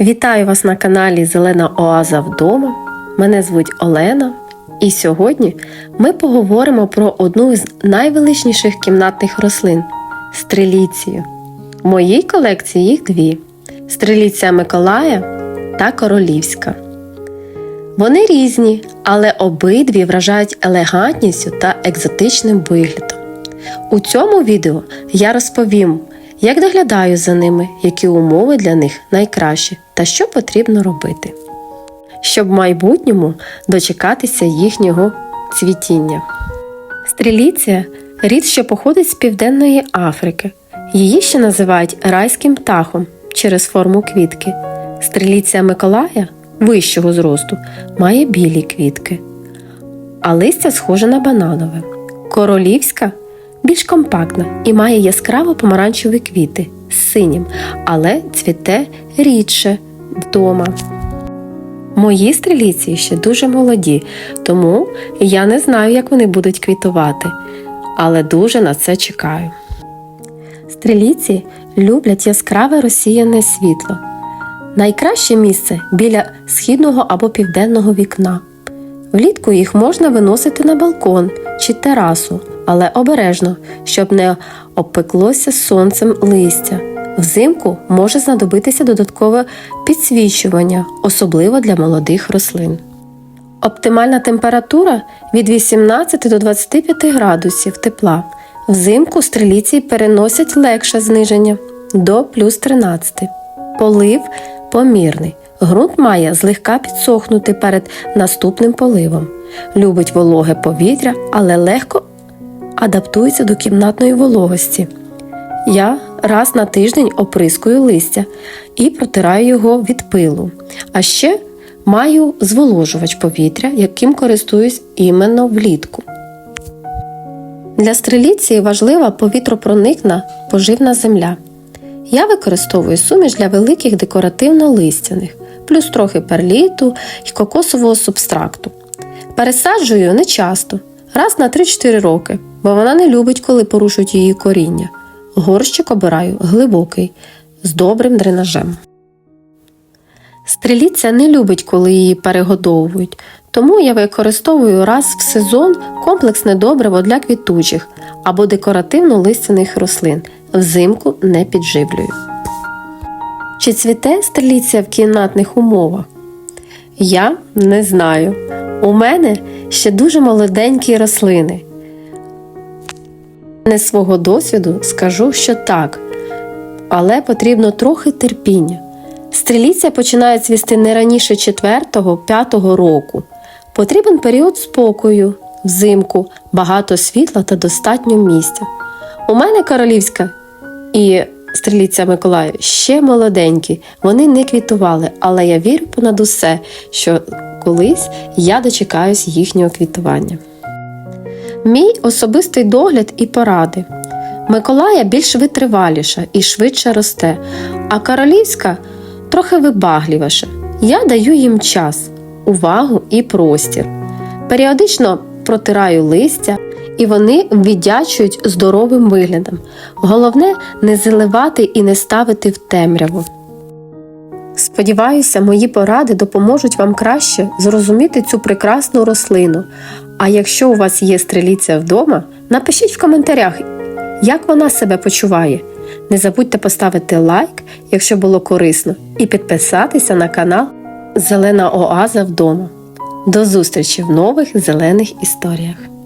Вітаю вас на каналі Зелена Оаза вдома. Мене звуть Олена, і сьогодні ми поговоримо про одну з найвеличніших кімнатних рослин стреліцію. В моїй колекції їх дві: стреліція Миколая та королівська. Вони різні, але обидві вражають елегантністю та екзотичним виглядом. У цьому відео я розповім, як доглядаю за ними, які умови для них найкращі та що потрібно робити, щоб в майбутньому дочекатися їхнього цвітіння. Стріліція рід, що походить з Південної Африки. Її ще називають райським птахом через форму квітки. Стріліція Миколая вищого зросту має білі квітки, а листя схоже на бананове. Королівська більш компактна і має яскраво помаранчеві квіти з синім, але цвіте рідше вдома. Мої стріліці ще дуже молоді, тому я не знаю, як вони будуть квітувати, але дуже на це чекаю. Стріліці люблять яскраве розсіяне світло. Найкраще місце біля східного або південного вікна. Влітку їх можна виносити на балкон чи терасу, але обережно, щоб не обпеклося сонцем листя. Взимку може знадобитися додаткове підсвічування, особливо для молодих рослин. Оптимальна температура від 18 до 25 градусів тепла. Взимку стріліці переносять легше зниження до плюс 13. Полив помірний. Ґрунт має злегка підсохнути перед наступним поливом. Любить вологе повітря, але легко адаптується до кімнатної вологості. Я раз на тиждень оприскую листя і протираю його від пилу. А ще маю зволожувач повітря, яким користуюсь іменно влітку. Для стреліції важлива повітропроникна поживна земля. Я використовую суміш для великих декоративно-листяних, плюс трохи перліту і кокосового субстракту. Пересаджую не часто, раз на 3-4 роки, бо вона не любить, коли порушують її коріння. Горщик обираю глибокий, з добрим дренажем. Стріліця не любить, коли її перегодовують, тому я використовую раз в сезон комплексне добриво для квітучих або декоративно-листяних рослин. Взимку не підживлюю. Чи цвіте стріліця в кімнатних умовах? Я не знаю. У мене ще дуже молоденькі рослини. Не свого досвіду скажу, що так, але потрібно трохи терпіння. Стріліця починає цвісти не раніше 4-5 року. Потрібен період спокою, взимку, багато світла та достатньо місця. У мене королівська і стріліця Миколаю ще молоденькі, вони не квітували, але я вірю понад усе, що колись я дочекаюсь їхнього квітування. Мій особистий догляд і поради. Миколая більш витриваліша і швидше росте, а королівська трохи вибагливіша. Я даю їм час, увагу і простір. Періодично протираю листя, і вони віддячують здоровим виглядом. Головне не заливати і не ставити в темряву. Сподіваюся, мої поради допоможуть вам краще зрозуміти цю прекрасну рослину. А якщо у вас є стріліця вдома, напишіть в коментарях, як вона себе почуває. Не забудьте поставити лайк, якщо було корисно, і підписатися на канал Зелена Оаза вдома. До зустрічі в нових зелених історіях!